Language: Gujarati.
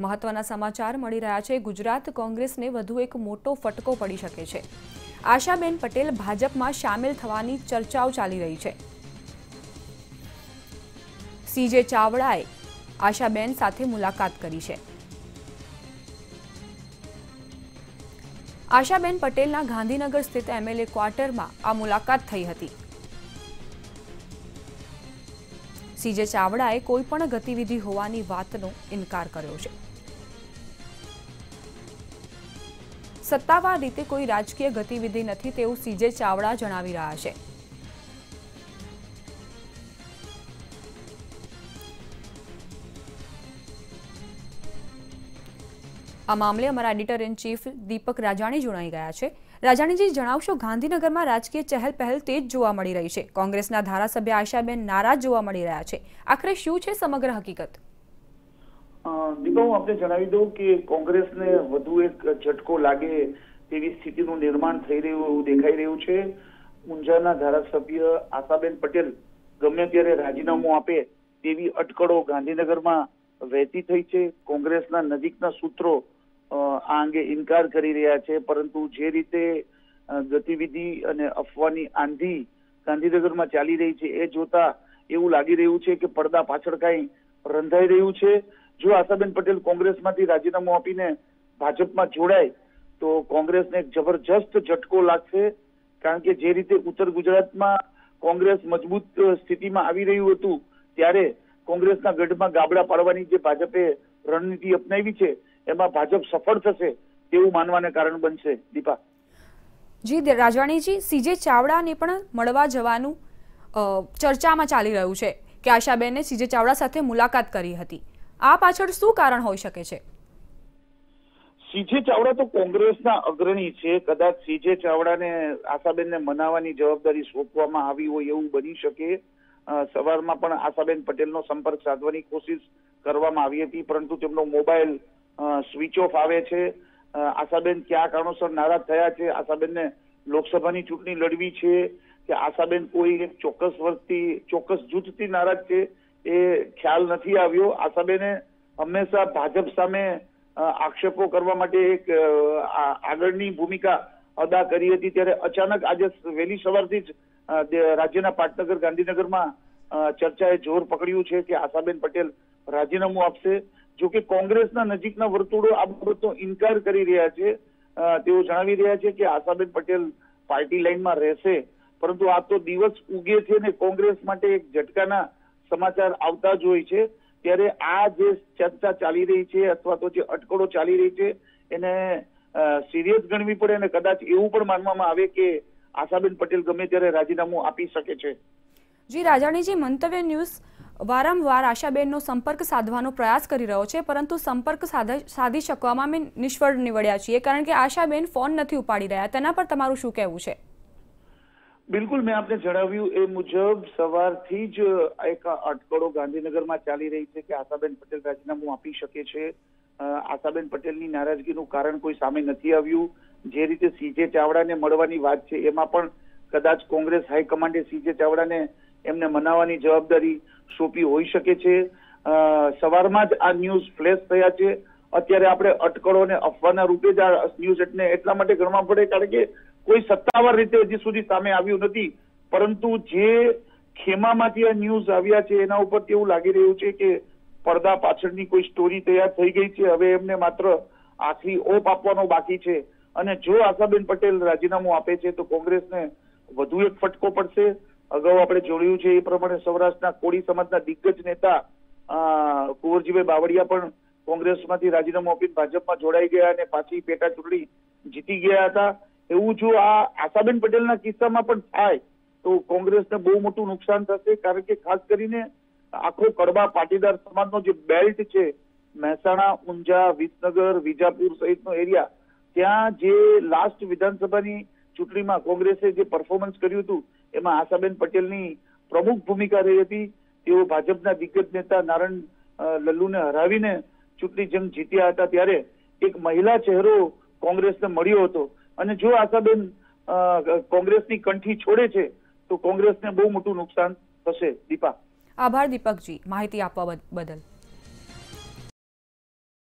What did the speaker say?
મહત્વના સમાચાર મળી રહ્યા છે. ગુજરાત કોંગ્રેસને વધુ એક મોટો ફટકો પડી શકે છે. આશાબેન પટેલ ભાજપમાં સામેલ થવાની ચર્ચાઓ ચાલી રહી છે. સીજે ચાવડાએ આશાબેન સાથે મુલાકાત કરી છે. આશાબેન પટેલના ગાંધીનગર સ્થિત એમએલએ ક્વાર્ટરમાં આ મુલાકાત થઈ હતી. સીજે ચાવડાએ કોઈપણ ગતિવિધિ હોવાની વાતનો ઇનકાર કર્યો છે. સત્તાવાર રીતે કોઈ રાજકીય ગતિવિધિ નથી તેવું સીજે ચાવડા જણાવી રહ્યા છે. આ મામલે અમારા editor in chief Deepak Rajani જોડાઈ ગયા છે. રાજાણીજી જણાવશો, ગાંધીનગરમાં રાજકીય ચહેલ પહેલ તેજ જોવા મળી રહી છે. કોંગ્રેસના ધારાસભ્ય આશાબેન નારાજ જોવા મળી રહ્યા છે. આખરે શું છે સમગ્ર હકીકત? દીપા, હું આપને જણાવી દઉં કે કોંગ્રેસને વધુ એક ઝટકો લાગે તેવી સ્થિતિનું નિર્માણ થઈ રહ્યું દેખાઈ રહ્યું છે. ઊંઝાના ધારાસભ્ય આશાબેન પટેલ ગમે ત્યારે રાજીનામું આપે તેવી અટકળો ગાંધીનગરમાં વહેતી થઈ છે. કોંગ્રેસના નજીકના સૂત્રો આ અંગે ઇનકાર કરી રહ્યા છે. પરંતુ જે રીતે ગતિવિધિ અને અફવાની આંધી ગાંધીનગરમાં ચાલી રહી છે, એ જોતા એવું લાગી રહ્યું છે કે પડદા પાછળ કઈ રંધાઈ રહ્યું છે. જો આશાબેન પટેલ કોંગ્રેસમાંથી રાજીનામું આપીને ભાજપમાં જોડાય, તો કોંગ્રેસને એક જબરજસ્ત ઝટકો લાગશે. કારણ કે જે રીતે ઉત્તર ગુજરાતમાં કોંગ્રેસ મજબૂત સ્થિતિમાં આવી રહ્યું હતું, ત્યારે કોંગ્રેસના ગઢમાં ગાબડા પાડવાની જે ભાજપે રણનીતિ અપનાવી છે એમાં ભાજપ સફળ થશે તેવું માનવાને કારણ બનશે. દીપા. જી રાજવાણીજી સીજે ચાવડાને પણ મળવા જવાનું ચર્ચામાં ચાલી રહ્યું છે કે આશાબેને સીજે ચાવડા સાથે મુલાકાત કરી હતી. આ પાછળ શું કારણ હોઈ શકે છે? સીજે ચાવડા તો કોંગ્રેસના અગ્રણી છે. કદાચ સીજે ચાવડાને આશાબેનને મનાવવાની જવાબદારી સોંપવામાં આવી હોય એવું બની શકે. સવારમાં પણ આશાબેન પટેલનો સંપર્ક સાધવાની કોશિશ કરવામાં આવી હતી પરંતુ તેમનો મોબાઈલ સ્વિચ ઓફ આવે છે. આશાબેન કયા કારણોસર નારાજ થયા છે. આશાબેનને લોકસભાની ચૂંટણી લડવી છે કે આશાબેન કોઈ ચોક્કસ વર્ગથી, ચોક્કસ જૂથથી નારાજ છે એ ખ્યાલ નથી આવ્યો. આશાબેને હંમેશા ભાજપ સામે આક્ષેપો કરવા માટે એક આગળની ભૂમિકા અદા કરી હતી. ત્યારે અચાનક આજે વહેલી સવારથી જ રાજ્યના પાટનગર ગાંધીનગરમાં ચર્ચાએ જોર પકડ્યું છે કે આશાબેન પટેલ રાજીનામું આપશે. જો કે કોંગ્રેસના નજીકના વર્તુળો આ બાબતનો ઇનકાર કરી રહ્યા છે. તેઓ જણાવી રહ્યા છે કે આશાબેન પટેલ પાર્ટી લાઈનમાં રહેશે, પરંતુ આ તો દિવસ ઉગે છે ને કોંગ્રેસ માટે એક ઝટકાના સમાચાર આવતા જ હોય છે. ત્યારે આ જે ચર્ચા ચાલી રહી છે અથવા તો જે અટકળો ચાલી રહી છે, એને સિરિયસ ગણવી પડે અને કદાચ એવું પણ માનવામાં આવે કે આશાબેન પટેલ ગમે ત્યારે રાજીનામું આપી શકે છે. જી, રાજાણીજી, મંતવ્ય ન્યૂઝ વારંવાર આશાબેનનો સંપર્ક સાધવાનો પ્રયાસ કરી રહ્યો છે, પરંતુ સંપર્ક સાધી શકવામાં અમે નિષ્ફળ નીવડ્યા છીએ, કારણ કે આશાબેન ફોન નથી ઉપાડી રહ્યા. તેના પર તમારું શું કહેવું છે? બિલકુલ, મેં આપને જણાવ્યું એ મુજબ સવારથી જ એક અટકળો ગાંધીનગરમાં ચાલી રહી છે કે આશાબેન પટેલ રાજીનામું આપી શકે છે. આશાબેન પટેલની નારાજગીનું કારણ કોઈ સામે નથી આવ્યું. જે રીતે સીજે ચાવડાને મળવાની વાત છે, એમાં પણ કદાચ કોંગ્રેસ હાઈકમાન્ડે સીજે ચાવડાને એમને મનાવવાની જવાબદારી સોંપી હોઈ શકે છે. સવારમાં જ આ ન્યૂઝ ફ્લેશ થયા છે. અત્યારે આપણે અટકળો અને અફવાના રૂપે જ આ ન્યૂઝ એટલે એટલા માટે ગણવા પડે કારણ કે કોઈ સત્તાવાર રીતે હજી સુધી સામે આવ્યું નથી. પરંતુ જે ખેમામાંથી આ ન્યૂઝ આવ્યા છે, એના ઉપર એવું લાગી રહ્યું છે કે પડદા પાછળની કોઈ સ્ટોરી તૈયાર થઈ ગઈ છે. હવે એમને માત્ર આખરી ઓપ આપવાનો બાકી છે. અને જો આશાબેન પટેલ રાજીનામું આપે છે, તો કોંગ્રેસને વધુ એક ફટકો પડશે. અગાઉ આપણે જોયું છે એ પ્રમાણે સૌરાષ્ટ્રના કોળી સમાજના દિગ્ગજ નેતા કુંવરજીભાઈ બાવળિયા પણ કોંગ્રેસમાંથી રાજીનામું આપીને ભાજપમાં જોડાઈ ગયા અને પાછી પેટા ચૂંટણી જીતી ગયા હતા. એવું જો આ આશાબેન પટેલના કિસ્સામાં પણ થાય, તો કોંગ્રેસને બહુ મોટું નુકસાન થશે, કારણ કે ખાસ કરીને આખો કડબા પાટીદાર સમાજનો જે બેલ્ટ છે, મહેસાણા, ઊંઝા, વિસનગર, વિજાપુર સહિતનો એરિયા, ત્યાં જે લાસ્ટ વિધાનસભાની ચૂંટણીમાં કોંગ્રેસે જે પરફોર્મન્સ કર્યું હતું, એમાં આશાબેન પટેલની પ્રમુખ ભૂમિકા રહી હતી. તેઓ ભાજપના દિગ્ગજ નેતા નારણ લલ્લુને હરાવીને ચૂંટણી જંગ જીત્યા હતા. ત્યારે એક મહિલા ચહેરો કોંગ્રેસને મળ્યો હતો. અને જો આશાબેન કોંગ્રેસની કંઠી છોડે છે, તો કોંગ્રેસને બહુ મોટું નુકસાન થશે. દીપા. આભાર દીપકજી. માહિતી આપવા બદલ.